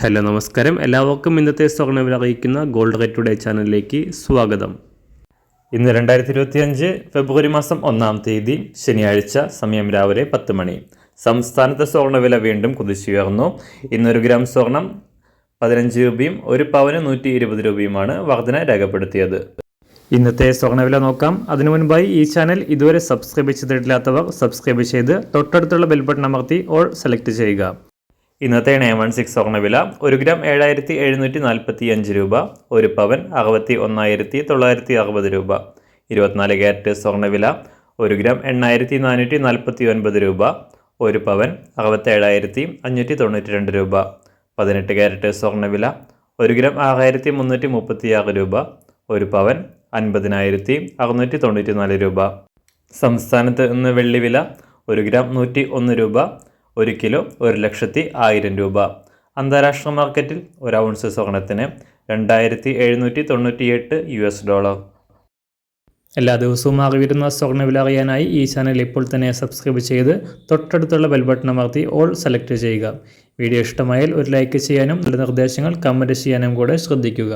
Hello നമസ്കാരം. എല്ലാവർക്കും ഇന്നത്തെ സ്വർണവില അറിയിക്കുന്ന ഗോൾഡ് റേറ്റ് ടുഡേ ചാനലിലേക്ക് സ്വാഗതം. ഇന്ന് രണ്ടായിരത്തി ഇരുപത്തി അഞ്ച് ഫെബ്രുവരി മാസം ഒന്നാം തീയതി ശനിയാഴ്ച സമയം രാവിലെ പത്ത് മണി. സംസ്ഥാനത്തെ സ്വർണവില വീണ്ടും കുതിച്ചുയർന്നു ഇന്നൊരു ഗ്രാം സ്വർണം പതിനഞ്ച് രൂപയും ഒരു പവന് നൂറ്റി ഇരുപത് രൂപയുമാണ് വർധന രേഖപ്പെടുത്തിയത്. ഇന്നത്തെ സ്വർണവില നോക്കാം. അതിനു മുൻപായി ഈ ചാനൽ ഇതുവരെ സബ്സ്ക്രൈബ് ചെയ്തിട്ടില്ലാത്തവർ സബ്സ്ക്രൈബ് ചെയ്ത് തൊട്ടടുത്തുള്ള ബെൽ ബട്ടൺ അമർത്തി ഓൾ സെലക്ട് ചെയ്യുക. ഇന്നത്തെ നയൻ വൺ സിക്സ് സ്വർണവില ഒരു ഗ്രാം ഏഴായിരത്തി എഴുന്നൂറ്റി നാൽപ്പത്തി അഞ്ച് രൂപ ഒരു പവൻ അറുപത്തി ഒന്നായിരത്തി തൊള്ളായിരത്തി അറുപത് രൂപ. ഇരുപത്തിനാല് ക്യാരറ്റ് സ്വർണവില ഒരു ഗ്രാം എണ്ണായിരത്തി നാനൂറ്റി നാൽപ്പത്തി ഒൻപത് രൂപ ഒരു പവൻ അറുപത്തേഴായിരത്തി അഞ്ഞൂറ്റി തൊണ്ണൂറ്റി രണ്ട് രൂപ. പതിനെട്ട് ക്യാരറ്റ് സ്വർണവില ഒരു ഗ്രാം ആറായിരത്തി മുന്നൂറ്റി മുപ്പത്തി ആറ് രൂപ ഒരു പവൻ അൻപതിനായിരത്തി അറുന്നൂറ്റി തൊണ്ണൂറ്റി നാല് രൂപ. സംസ്ഥാനത്ത് ഇന്ന് വെള്ളി വില ഒരു ഗ്രാം നൂറ്റി ഒന്ന് രൂപ ഒരു കിലോ ഒരു ലക്ഷത്തി ആയിരം രൂപ. അന്താരാഷ്ട്ര മാർക്കറ്റിൽ ഒരു ഔൺസ് സ്വർണത്തിന് രണ്ടായിരത്തി എഴുന്നൂറ്റി തൊണ്ണൂറ്റിയെട്ട് യു എസ് ഡോളർ. എല്ലാ ദിവസവും അറിവിരുന്ന സ്വർണവില അറിയാനായി ഈ ചാനൽ ഇപ്പോൾ തന്നെ സബ്സ്ക്രൈബ് ചെയ്ത് തൊട്ടടുത്തുള്ള ബെൽബട്ടൺ അമർത്തി ഓൾ സെലക്ട് ചെയ്യുക. വീഡിയോ ഇഷ്ടമായാൽ ഒരു ലൈക്ക് ചെയ്യാനും നിർദ്ദേശങ്ങൾ കമന്റ് ചെയ്യാനും കൂടെ ശ്രദ്ധിക്കുക.